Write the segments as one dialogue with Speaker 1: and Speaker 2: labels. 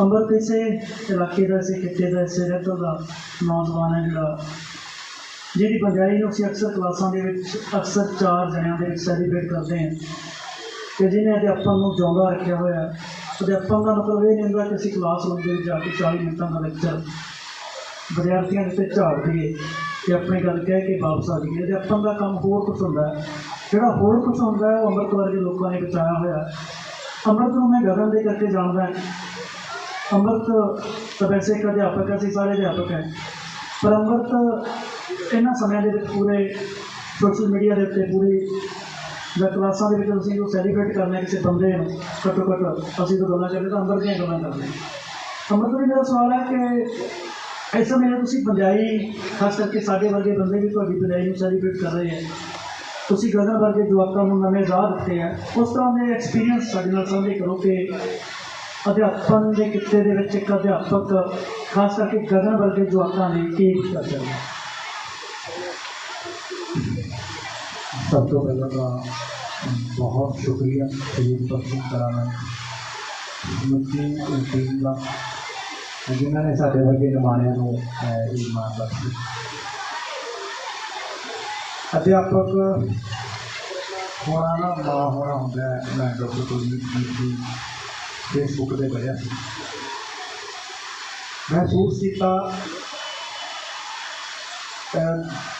Speaker 1: ਅੰਮ੍ਰਿਤ ਕਿਸੇ ਇਲਾਕੇ ਦਾ ਸੀ ਕਿਤੇ ਦਾ ਇਸੇ ਰਹਿਤੋਂ ਦਾ ਨੌਜਵਾਨ ਹੈ ਜਿਹੜਾ ਜਿਹੜੀ ਪੰਜਾਈ ਨੂੰ ਅਸੀਂ ਅਕਸਰ ਕਲਾਸਾਂ ਦੇ ਵਿੱਚ ਅਕਸਰ ਚਾਰ ਜਣਿਆਂ ਦੇ ਵਿੱਚ ਸੈਲੀਬ੍ਰੇਟ ਕਰਦੇ ਹਾਂ ਕਿ ਜਿਹਨੇ ਅਧਿਆਪਨ ਨੂੰ ਜਿਉਂਦਾ ਰੱਖਿਆ ਹੋਇਆ ਹੈ। ਅਧਿਆਪਨ ਦਾ ਮਤਲਬ ਇਹ ਨਹੀਂ ਹੁੰਦਾ ਕਿ ਅਸੀਂ ਕਲਾਸ ਰੂਮ ਦੇ ਵਿੱਚ ਜਾ ਕੇ 40 ਮਿੰਟਾਂ ਦਾ ਲੈਕਚਰ ਵਿਦਿਆਰਥੀਆਂ ਦੇ ਉੱਤੇ ਝਾੜ ਦਈਏ ਤੇ ਆਪਣੀ ਗੱਲ ਕਹਿ ਕੇ ਵਾਪਸ ਆ ਜਾਈਏ ਅਧਿਆਪਨ ਦਾ ਕੰਮ ਹੋਰ ਕੁਝ ਹੁੰਦਾ ਜਿਹੜਾ ਹੋਰ ਕੁਝ ਹੁੰਦਾ ਉਹ ਅੰਮ੍ਰਿਤ ਵਰਗੇ ਲੋਕਾਂ ਨੇ ਬਚਾਇਆ ਹੋਇਆ ਅੰਮ੍ਰਿਤ ਨੂੰ ਮੈਂ ਗਗਨ ਦੇ ਕਰਕੇ ਜਾਣਦਾ ਹਾਂ ਅੰਮ੍ਰਿਤ ਤਾਂ ਵੈਸੇ ਇੱਕ ਅਧਿਆਪਕ ਹੈ, ਅਸੀਂ ਸਾਰੇ ਅਧਿਆਪਕ ਹੈ ਪਰ ਅੰਮ੍ਰਿਤ ਇਹਨਾਂ ਸਮਿਆਂ ਦੇ ਵਿੱਚ ਪੂਰੇ ਸੋਸ਼ਲ ਮੀਡੀਆ ਦੇ ਉੱਤੇ ਪੂਰੀ ਜਾਂ ਕਲਾਸਾਂ ਦੇ ਵਿੱਚ ਅਸੀਂ ਉਹ ਸੈਲੀਬ੍ਰੇਟ ਕਰਨਾ ਕਿਸੇ ਬੰਦੇ ਨੂੰ ਘੱਟੋ ਘੱਟ ਅਸੀਂ ਤਾਂ ਗੱਲਾਂ ਕਰਦੇ ਤਾਂ ਅੰਦਰ ਦੀਆਂ ਗੱਲਾਂ ਕਰਦੇ। ਹਾਂ। ਅੰਮ੍ਰਿਤ ਵੀ ਮੇਰਾ ਸਵਾਲ ਹੈ ਕਿ ਇਸ ਸਮੇਂ ਤੁਸੀਂ ਪੰਜਾਈ ਖਾਸ ਕਰਕੇ ਸਾਡੇ ਵਰਗੇ ਬੰਦੇ ਵੀ ਤੁਹਾਡੀ ਪੰਜਾਈ ਨੂੰ ਸੈਲੀਬ੍ਰੇਟ ਕਰ ਰਹੇ ਹੈ ਤੁਸੀਂ ਗਗਨ ਵਰਗੇ ਜਵਾਕਾਂ ਨੂੰ ਨਵੇਂ ਰਾਹ ਦਿੱਤੇ ਹੈ ਉਸ ਤਰ੍ਹਾਂ ਦੇ ਐਕਸਪੀਰੀਅੰਸ ਸਾਡੇ ਨਾਲ ਸਾਂਝੇ ਕਰੋ ਕਿ ਅਧਿਆਪਨ ਦੇ ਕਿੱਤੇ ਦੇ ਵਿੱਚ ਇੱਕ ਅਧਿਆਪਕ ਖਾਸ ਕਰਕੇ ਗਗਨ ਵਰਗੇ ਜਵਾਕਾਂ ਲਈ ਕੀ ਕਰ ਸਕਦਾ
Speaker 2: ਸਭ ਤੋਂ ਪਹਿਲਾਂ ਤਾਂ ਬਹੁਤ ਸ਼ੁਕਰੀਆ ਸ਼ਹੀਦ ਬਖਸ਼ਿਸ਼ ਕਰਾਣਾ ਮੁੱਤੀ ਟੀਮ ਦਾ ਜਿਨ੍ਹਾਂ ਨੇ ਸਾਡੇ ਵਰਗੇ ਜਮਾਨਿਆਂ ਨੂੰ ਅਹ, ਬਖਸ਼ੀ ਅਧਿਆਪਕ ਹੋਣਾ ਨਾ ਮਾਂ ਹੋਣਾ ਹੁੰਦਾ ਹੈ ਮੈਂ ਡਾਕਟਰ ਕੁਲਦੀਪ ਜੀ ਦੀ ਫੇਸਬੁੱਕ ਤੇ ਪੜ੍ਹਿਆ ਸੀ। ਮਹਿਸੂਸ ਕੀਤਾ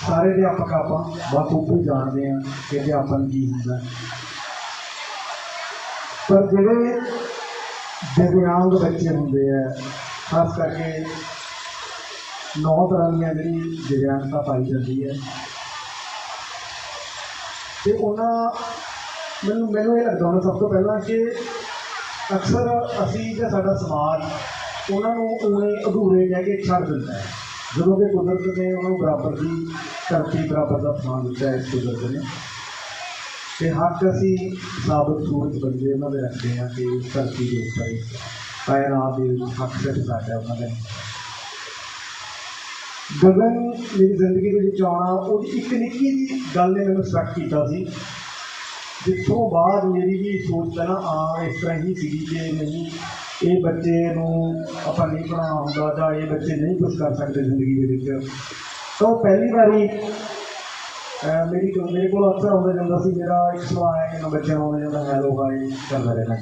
Speaker 2: ਸਾਰੇ ਅਧਿਆਪਕ ਆਪਾਂ ਬਾਖੂਬੀ ਜਾਣਦੇ ਆ ਕਿ ਅਧਿਆਪਨ ਕੀ ਹੁੰਦਾ। ਪਰ ਜਿਹੜੇ ਦਿਵਿਆਂਗ ਬੱਚੇ ਹੁੰਦੇ ਆ, ਖਾਸ ਕਰਕੇ ਨੌ ਤਰ੍ਹਾਂ ਦੀਆਂ ਜਿਹੜੀ ਦਿਵਿਆਂਗਤਾ ਪਾਈ ਜਾਂਦੀ ਹੈ। ਤੇ ਉਹਨਾਂ, ਮੈਨੂੰ ਮੈਨੂੰ ਇਹ ਲੱਗਦਾ ਹੁੰਦਾ ਸਭ ਤੋਂ ਪਹਿਲਾਂ ਕਿ ਅਕਸਰ ਅਸੀਂ ਜਾਂ ਸਾਡਾ ਸਮਾਜ ਉਹਨਾਂ ਨੂੰ ਉਵੇਂ ਅਧੂਰੇ ਕਹਿ ਕੇ ਛੱਡ ਦਿੰਦਾ ਹੈ। ਜਦੋਂ ਕਿ ਕੁਦਰਤ ਨੇ ਉਹਨਾਂ ਨੂੰ ਬਰਾਬਰ ਦੀ ਧਰਤੀ ਬਰਾਬਰ ਦਾ ਸਥਾਨ ਦਿੱਤਾ ਹੈ ਇਸ ਕੁਦਰਤ ਨੇ। ਤੇ ਹੱਕ ਅਸੀਂ ਸਾਬਤ ਸੂਰਤ ਬੰਦੇ ਉਹਨਾਂ ਦੇ ਰੱਖਦੇ ਹਾਂ ਕਿ ਧਰਤੀ ਦੇ ਉੱਪਰ ਕਾਇਨਾਤ ਦੇ ਹੱਕ ਸਿਰਫ ਸਾਡਾ ਉਹਨਾਂ ਦਾ। ਗਗਨ ਮੇਰੀ ਜ਼ਿੰਦਗੀ ਦੇ ਵਿੱਚ ਆਉਣਾ, ਉਹਦੀ ਇੱਕ ਨਿੱਕੀ ਜਿਹੀ ਗੱਲ ਨੇ ਮੈਨੂੰ ਸਟੱਕ ਕੀਤਾ ਸੀ। ਜਿਸ ਤੋਂ ਬਾਅਦ ਮੇਰੀ ਵੀ ਸੋਚ ਪਹਿਲਾਂ ਆ ਇਸ ਤਰ੍ਹਾਂ ਹੀ ਸੀਗੀ ਕਿ ਨਹੀਂ, ਇਹ ਬੱਚੇ ਨੂੰ ਆਪਾਂ ਨਹੀਂ ਪੜਾਉਣਾ ਹੁੰਦਾ ਜਾਂ ਇਹ ਬੱਚੇ ਨਹੀਂ ਕੁਝ ਕਰ ਸਕਦੇ ਜ਼ਿੰਦਗੀ ਦੇ ਵਿੱਚ। ਤਾਂ ਉਹ ਪਹਿਲੀ ਵਾਰੀ ਮੇਰੀ ਕੋਲ ਮੇਰੇ ਕੋਲ ਅਕਸਰ ਆਉਂਦਾ ਜਾਂਦਾ ਸੀ, ਮੇਰਾ ਇੱਕ ਸਵਾਲ ਹੈ ਕਿ ਮੈਂ ਬੱਚਿਆਂ ਨੂੰ ਆਉਂਦਾ ਜਾਂਦਾ ਹੈਲੋ ਹਾਈ ਕਰਦਾ ਰਹਿਣਾ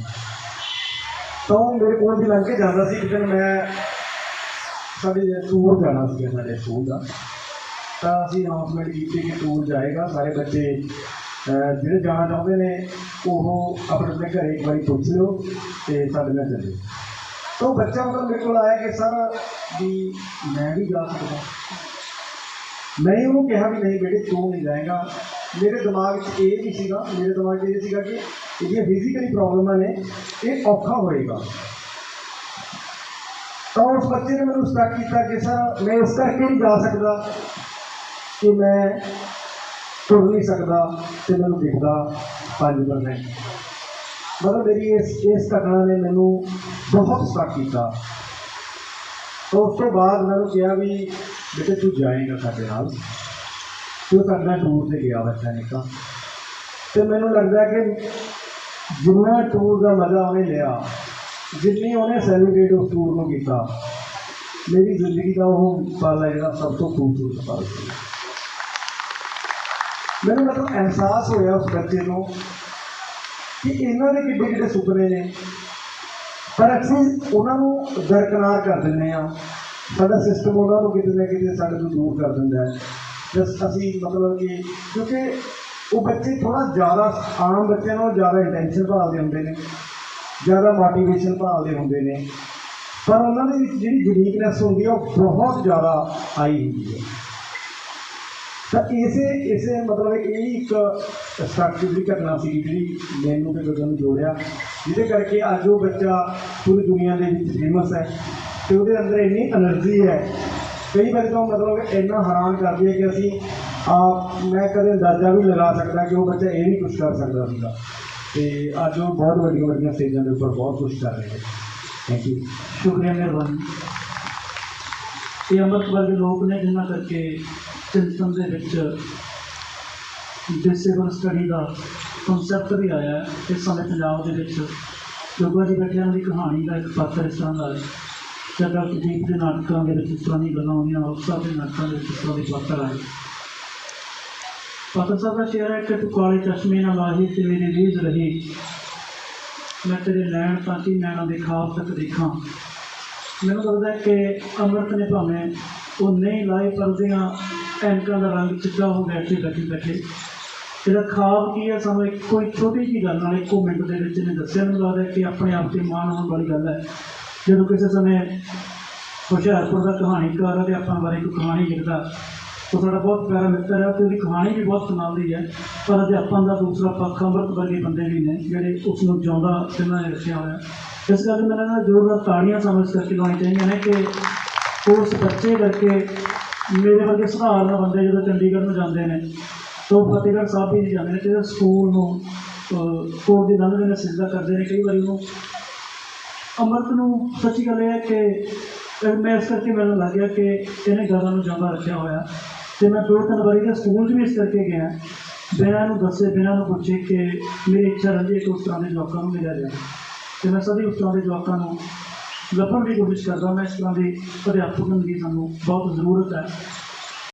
Speaker 2: ਤਾਂ ਉਹ ਮੇਰੇ ਕੋਲ ਦੀ ਲੰਘ ਕੇ ਜਾਂਦਾ ਸੀ, ਇੱਕ ਮੈਂ ਸਾਡੇ ਟੂਰ ਜਾਣਾ ਸੀ, ਸਾਡੇ ਸਕੂਲ ਦਾ। ਤਾਂ ਅਸੀਂ ਅਨਾਉਂਸਮੈਂਟ ਕੀਤੀ ਕਿ ਟੂਰ ਜਾਏਗਾ, ਸਾਰੇ ਬੱਚੇ ਜਿਹੜੇ ਜਾਣਾ ਚਾਹੁੰਦੇ ਨੇ, ਉਹ ਆਪਣੇ ਆਪਣੇ ਘਰੇ ਇੱਕ ਵਾਰੀ ਪੁੱਛ ਲਿਓ ਤੇ ਸਾਡੇ ਨਾਲ ਚੱਲੇ ਤਾਂ ਉਹ ਬੱਚਾ ਮਤਲਬ ਮੇਰੇ ਕੋਲ ਆਇਆ ਕਿ, ਸਰ, ਵੀ ਮੈਂ ਵੀ ਜਾ ਸਕਦਾ। ਮੈਂ ਉਹਨੂੰ ਕਿਹਾ ਵੀ ਨਹੀਂ, ਬੇਟੇ, ਤੂੰ ਨਹੀਂ ਜਾਏਗਾ। ਮੇਰੇ ਦਿਮਾਗ 'ਚ ਇਹ ਨਹੀਂ ਸੀਗਾ, ਮੇਰੇ ਦਿਮਾਗ 'ਚ ਇਹ ਸੀਗਾ ਕਿ ਇਹਦੀਆਂ ਫਿਜ਼ੀਕਲੀ ਪ੍ਰੋਬਲਮਾਂ ਨੇ, ਇਹ ਔਖਾ ਹੋਏਗਾ। ਤਾਂ ਉਸ ਬੱਚੇ ਨੇ ਮੈਨੂੰ ਸਟਾਰਟ ਕੀਤਾ ਕਿ, ਸਰ, ਮੈਂ ਇਸ ਕਰਕੇ ਨਹੀਂ ਜਾ ਸਕਦਾ ਕਿ ਮੈਂ ਤੁਰ ਨਹੀਂ ਸਕਦਾ ਤੇ ਮੈਨੂੰ ਦਿਖਦਾ ਪੰਜ ਪਰਸੈਂਟ ਮਤਲਬ ਮੇਰੀ ਇਸ ਇਸ ਘਟਨਾ ਨੇ ਮੈਨੂੰ ਬਹੁਤ ਸਟਾਰਟ ਕੀਤਾ। ਉਸ ਤੋਂ ਬਾਅਦ ਮੈਨੂੰ ਕਿਹਾ ਵੀ ਬੇਟੇ ਤੂੰ ਜਾਏਗਾ ਸਾਡੇ ਨਾਲ। ਤੂੰ ਕਰਨਾ ਟੂਰ ਤੇ ਗਿਆ ਬੱਚਾ ਨਿੱਕਾ ਤੇ ਮੈਨੂੰ ਲੱਗਦਾ ਕਿ ਜਿੰਨਾ ਟੂਰ ਦਾ ਮਜ਼ਾ ਉਹਨੇ ਲਿਆ, ਜਿੰਨੀ ਉਹਨੇ ਸੈਲੀਬ੍ਰੇਟ ਉਸ ਟੂਰ ਨੂੰ ਕੀਤਾ, ਮੇਰੀ ਜ਼ਿੰਦਗੀ ਦਾ ਉਹ ਪਲ ਹੈ ਜਿਹੜਾ ਸਭ ਤੋਂ ਖੂਬਸੂਰਤ ਪਲ ਸੀ। ਮੈਨੂੰ ਮਤਲਬ ਅਹਿਸਾਸ ਹੋਇਆ ਉਸ ਬੱਚੇ ਨੂੰ ਕਿ ਇਹਨਾਂ ਦੇ ਕਿੱਡੇ ਕਿੱਡੇ ਸੁਪਨੇ ਨੇ। ਪਰ ਅਸੀਂ ਉਹਨਾਂ ਨੂੰ ਦਰਕਨਾਰ ਕਰ ਦਿੰਦੇ ਆ ਸਾਡਾ ਸਿਸਟਮ ਉਹਨਾਂ ਨੂੰ ਕਿਤੇ ਨਾ ਕਿਤੇ ਸਾਡੇ ਤੋਂ ਦੂਰ ਕਰ ਦਿੰਦਾ ਹੈ। ਜਦ ਅਸੀਂ ਮਤਲਬ ਕਿ ਕਿਉਂਕਿ ਉਹ ਬੱਚੇ ਥੋੜਾ ਜ਼ਿਆਦਾ ਆਮ ਬੱਚਿਆਂ ਨਾਲੋਂ ਜ਼ਿਆਦਾ ਇੰਟੈਂਸ਼ਨ ਭਾਲਦੇ ਹੁੰਦੇ ਨੇ। ਜ਼ਿਆਦਾ ਮੋਟੀਵੇਸ਼ਨ ਭਾਲਦੇ ਹੁੰਦੇ ਨੇ। ਪਰ ਉਹਨਾਂ ਦੇ ਵਿੱਚ ਜਿਹੜੀ ਯੂਨੀਕਨੈਸ ਹੁੰਦੀ ਹੈ, ਉਹ ਬਹੁਤ ਜ਼ਿਆਦਾ ਆਈ ਹੁੰਦੀ ਹੈ। ਤਾਂ ਇਸੇ ਇਸੇ ਮਤਲਬ ਇਹ ਇੱਕ ਸਖਤ ਦੀ ਘਟਨਾ ਸੀ ਜਿਹੜੀ ਮੈਨੂੰ ਤੇ ਗੁਰਦਨ ਜੋੜਿਆ, ਜਿਹਦੇ ਕਰਕੇ ਅੱਜ ਉਹ ਬੱਚਾ ਪੂਰੀ ਦੁਨੀਆ ਦੇ ਵਿੱਚ ਫੇਮਸ ਹੈ ਤੇ ਉਹਦੇ ਅੰਦਰ ਇੰਨੀ એનર્ਜੀ ਹੈ। ਕਈ ਵਾਰ ਤਾਂ ਮਤਲਬ ਇੰਨਾ ਹੈਰਾਨ ਕਰਦੀ ਹੈ ਕਿ ਅਸੀਂ, ਆ, ਮੈਂ ਕਦੇ ਅੰਦਾਜ਼ਾ ਵੀ ਲਗਾ ਸਕਦਾ ਕਿ ਉਹ ਬੱਚਾ ਇਹ ਨਹੀਂ ਕੁਝ ਕਰ ਸਕਦਾ ਸੀਗਾ। ਤੇ ਅੱਜ ਉਹ ਬਹੁਤ ਵੱਡੀਆਂ ਵੱਡੀਆਂ ਸਟੇਜਾਂ ਦੇ ਉੱਪਰ ਬਹੁਤ ਕੁਝ ਕਰ ਰਹੇ ਹੈ। ਥੈਂਕ ਯੂ
Speaker 1: ਸ਼ੁਕਰੀਆ, ਮਿਹਰਬਾਨੀ। ਇਹ ਅਮਰਤ ਦੇ ਲੋਕ ਨੇ ਜਿੰਨਾ ਕਰਕੇ ਚਿੰਤਨ ਦੇ ਵਿੱਚ ਡਿਸੇਬਲ ਸਟੱਡੀ ਦਾ ਕਨਸੈਪਟ ਵੀ ਆਇਆ ਹੈ, ਇਸ ਸਮੇਂ ਪੰਜਾਬ ਦੇ ਵਿੱਚ ਸ਼ੋਭਾ ਦੀ ਬੈਠਿਆਂ ਦੀ ਕਹਾਣੀ ਦਾ ਇੱਕ ਪਾਤਰ ਇਸ ਤਰ੍ਹਾਂ ਦਾ ਹੈ। ਜਗਾ ਕੁਲਦੀਪ ਦੇ ਨਾਟਕਾਂ ਦੇ ਵਿੱਚ ਇਸ ਤਰ੍ਹਾਂ ਦੀ ਗੱਲਾਂ ਆਉਂਦੀਆਂ, ਅਫਸਰ ਦੇ ਨਾਟਕਾਂ ਦੇ ਵਿੱਚ ਇਸ ਤਰ੍ਹਾਂ ਦੇ ਪਾਤਰ ਆਏ ਪਾਤਰ ਸਾਹਿਬ ਦਾ ਸ਼ੇਰ ਹੈ ਕਿ ਤੂੰ ਕਾਲੇ ਚਸ਼ਮੇ ਨਾਲ ਆਹੀ ਤੇ ਮੇਰੀ ਰੀਝ ਰਹੀ। ਮੈਂ ਤੇਰੇ ਨੈਣ ਤਾਂ ਕਿ ਨੈਣਾਂ ਦੇ ਖਾਬ ਤੱਕ ਦੇਖਾਂ? ਮੈਨੂੰ ਲੱਗਦਾ ਕਿ ਅੰਮ੍ਰਿਤ ਨੇ ਭਾਵੇਂ ਉਹ ਨਹੀਂ ਲਾਏ ਪਰਦਿਆਂ ਐਨਕਾਂ ਦਾ ਰੰਗ ਚਿੱਟਾ ਹੋ ਗਿਆ ਇੱਥੇ ਬੈਠੇ ਬੈਠੇ? ਇਹਦਾ ਖਾਬ ਕੀ ਹੈ ਸਾਨੂੰ ਇੱਕ ਕੋਈ ਛੋਟੀ ਜਿਹੀ ਗੱਲ ਨਾਲ ਇੱਕੋ ਮਿੰਟ ਦੇ ਵਿੱਚ ਇਹਨੇ ਦੱਸਿਆ ਮੈਨੂੰ ਲੱਗਦਾ ਕਿ ਆਪਣੇ ਆਪ ਤੇ ਮਾਣ ਹੋਣ ਵਾਲੀ ਗੱਲ ਹੈ। ਜਦੋਂ ਕਿਸੇ ਸਮੇਂ ਹੁਸ਼ਿਆਰਪੁਰ ਦਾ ਕਹਾਣੀਕਾਰ ਹੈ ਤੇ ਆਪਾਂ ਬਾਰੇ ਕੋਈ ਕਹਾਣੀ ਲਿਖਦਾ ਉਹ ਸਾਡਾ ਬਹੁਤ ਪਿਆਰਾ ਮਿੱਤਰ ਹੈ ਤੇ ਉਹਦੀ ਕਹਾਣੀ ਵੀ ਬਹੁਤ ਸੁਣਾਉਂਦੀ ਹੈ। ਪਰ ਅਧਿਆਪਨ ਦਾ ਦੂਸਰਾ ਪੱਖ ਅੰਮ੍ਰਿਤ ਵਰਗੇ ਬੰਦੇ ਵੀ ਨੇ, ਜਿਹੜੇ ਉਸ ਨੂੰ ਜਿਉਂਦਾ ਜਿਨ੍ਹਾਂ ਰੱਖਿਆ ਹੋਇਆ। ਇਸ ਕਰਕੇ ਮੈਨੂੰ ਲੱਗਦਾ ਜ਼ੋਰਦਾਰ ਤਾੜੀਆਂ ਸਮਝ ਕਰਕੇ ਲਾਉਣੀ ਚਾਹੀਦੀਆਂ ਨੇ ਕਿ ਉਸ ਬੱਚੇ ਕਰਕੇ ਮੇਰੇ ਵਰਗੇ ਸਧਾਰਨ ਬੰਦੇ ਜਦੋਂ ਚੰਡੀਗੜ੍ਹ ਨੂੰ ਜਾਂਦੇ ਨੇ ਤੋਂ ਫਤਿਹਗੜ੍ਹ ਸਾਹਿਬ ਵੀ ਜਾਂਦੇ ਨੇ ਤੇ ਸਕੂਲ ਨੂੰ ਅਹ, ਕੋਲ ਦੀ ਲੰਘਦੇ ਸਿੱਧਾ ਕਰਦੇ ਨੇ ਕਈ ਵਾਰੀ ਉਹਨੂੰ ਅੰਮ੍ਰਿਤ ਨੂੰ ਸੱਚੀ ਗੱਲ ਇਹ ਹੈ ਕਿ ਮੈਂ ਇਸ ਕਰਕੇ ਮੈਨੂੰ ਲੱਗ ਗਿਆ ਕਿ ਇਹਨੇ ਗਾਣਾ ਨੂੰ ਜਮਾ ਰੱਖਿਆ ਹੋਇਆ। ਤੇ ਮੈਂ ਦੋ ਤਿੰਨ ਵਾਰੀ ਦੇ ਸਕੂਲ 'ਚ ਵੀ ਇਸ ਕਰਕੇ ਗਿਆ। ਬਿਨਾਂ ਨੂੰ ਦੱਸੇ ਬਿਨਾਂ ਨੂੰ ਪੁੱਛੇ ਕਿ ਮੇਰੀ ਇੱਛਾ ਰਹਿੰਦੀ ਹੈ ਕਿ ਉਸ ਤਰ੍ਹਾਂ ਦੇ ਜਵਾਕਾਂ ਨੂੰ ਮਿਲਿਆ ਜਾਏ ਤੇ ਮੈਂ ਸਦੀ ਉਸ ਤਰ੍ਹਾਂ ਦੇ ਜਵਾਕਾਂ ਨੂੰ ਲੱਭਣ ਦੀ ਕੋਸ਼ਿਸ਼ ਕਰਦਾ ਮੈਂ ਇਸ ਤਰ੍ਹਾਂ ਦੇ ਅਧਿਆਪਕ ਦੀ ਸਾਨੂੰ ਬਹੁਤ ਜ਼ਰੂਰਤ ਹੈ।